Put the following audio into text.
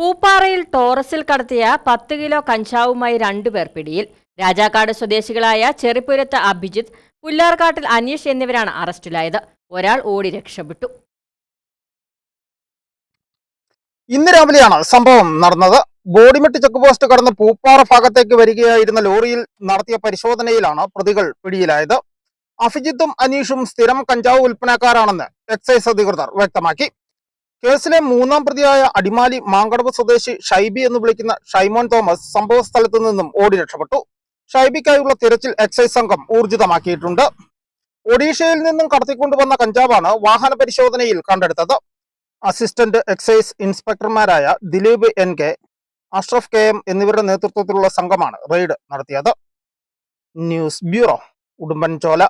പൂപ്പാറയിൽ ടോറസിൽ കടത്തിയ പത്ത് കിലോ കഞ്ചാവുമായി രണ്ടുപേർ പിടിയിൽ. രാജാക്കാട് സ്വദേശികളായ ചെറിപ്പുരത്ത് അഭിജിത്ത് പുല്ലാർക്കാട്ടിൽ അനീഷ് എന്നിവരാണ് അറസ്റ്റിലായത്. ഒരാൾ ഓടി രക്ഷപ്പെട്ടു. ഇന്ന് രാവിലെയാണ് സംഭവം നടന്നത്. ബോഡിമെട്ട് ചെക്ക് പോസ്റ്റ് കടന്ന് പൂപ്പാറ ഭാഗത്തേക്ക് വരികയായിരുന്ന ലോറിയിൽ നടത്തിയ പരിശോധനയിലാണ് പ്രതികൾ പിടിയിലായത്. അഭിജിത്തും അനീഷും സ്ഥിരം കഞ്ചാവ് വിൽപ്പനക്കാരാണെന്ന് എക്സൈസ് അധികൃതർ വ്യക്തമാക്കി. കേസിലെ മൂന്നാം പ്രതിയായ അടിമാലി മാങ്കടവ് സ്വദേശി ഷൈബി എന്ന് വിളിക്കുന്ന ഷൈമോൻ തോമസ് സംഭവ സ്ഥലത്തു നിന്നും ഓടി രക്ഷപ്പെട്ടു. ഷൈബിക്കായുള്ള തിരച്ചിൽ എക്സൈസ് സംഘം ഊർജിതമാക്കിയിട്ടുണ്ട്. ഒഡീഷയിൽ നിന്നും കടത്തിക്കൊണ്ടുവന്ന കഞ്ചാവാണ് വാഹന പരിശോധനയിൽ കണ്ടെടുത്തത്. Assistant excise ഇൻസ്പെക്ടർമാരായ Dileep N K Ashraf K M എന്നിവരുടെ നേതൃത്വത്തിലുള്ള സംഘമാണ് റെയ്ഡ് നടത്തിയത്. News bureau Udumbanchola.